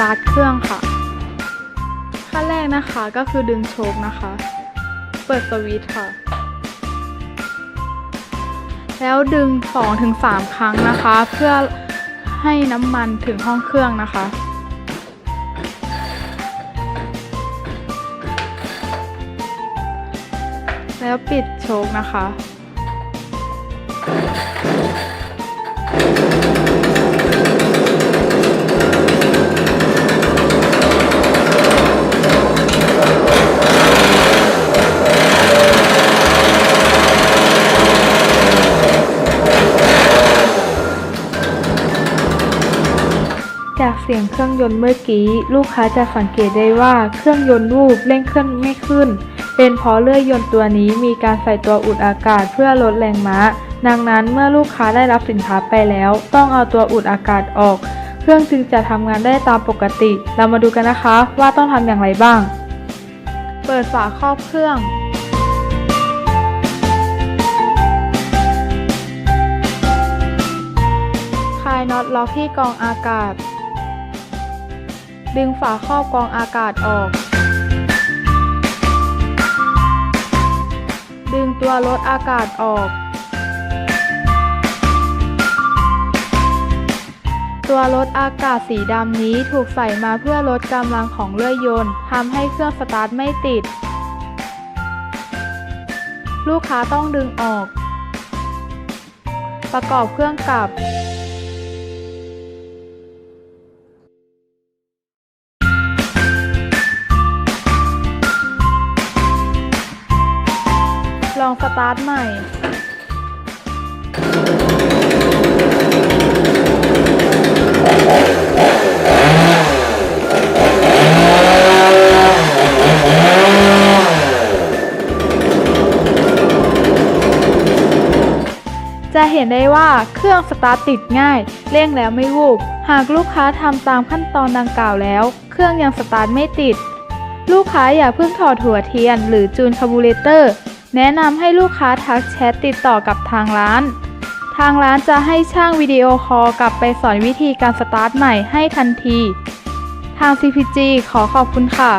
ตาร์ทเครื่องค่ะขั้นแรกนะคะก็คือดึงโชคนะคะ เปิดสวิตช์ค่ะ แล้วดึง 2-3 ครั้งนะคะ เพื่อให้น้ำมันถึงห้องเครื่องนะคะแล้วปิดโชคนะคะ สียงเครื่องยนต์เมื่อกี้ ลูกค้าจะสังเกตได้ว่าเครื่องยนต์วูบเร่งเครื่องไม่ขึ้น เป็นเพราะเลื่อยยนต์ตัวนี้มีการใส่ตัวอุดอากาศเพื่อลดแรงม้า ดังนั้นเมื่อลูกค้าได้รับสินค้าไปแล้ว ต้องเอาตัวอุดอากาศออก เครื่องจึงจะทำงานได้ตามปกติ เรามาดูกันนะคะว่าต้องทำอย่างไรบ้าง เปิดฝาครอบเครื่องคลายน็อตล็อกที่กองอากาศ ดึงฝาครอบกรองอากาศออก ดึงตัวลดอากาศออก ตัวลดอากาศสีดำนี้ถูกใส่มาเพื่อลดกำลังของเลื่อยยนต์ทำให้เครื่องสตาร์ทไม่ติด ลูกค้าต้องดึงออก ประกอบเครื่องกลับ สตาร์ทใหม่จะเห็นได้ว่าเครื่องสตาร์ทติดง่ายเร่งแล้วไม่วูบ หากลูกค้าทำตามขั้นตอนดังกล่าวแล้ว เครื่องยังสตาร์ทไม่ติด ลูกค้าอย่าเพิ่งถอดหัวเทียน หรือจูนคาร์บูเรเตอร์ แนะนำให้ลูกค้าทักแชทติดต่อกับทางร้าน ทางร้านจะให้ช่างวิดีโอคอลกลับไปสอนวิธีการสตาร์ทใหม่ให้ทันที ทาง CPG ขอขอบคุณค่ะ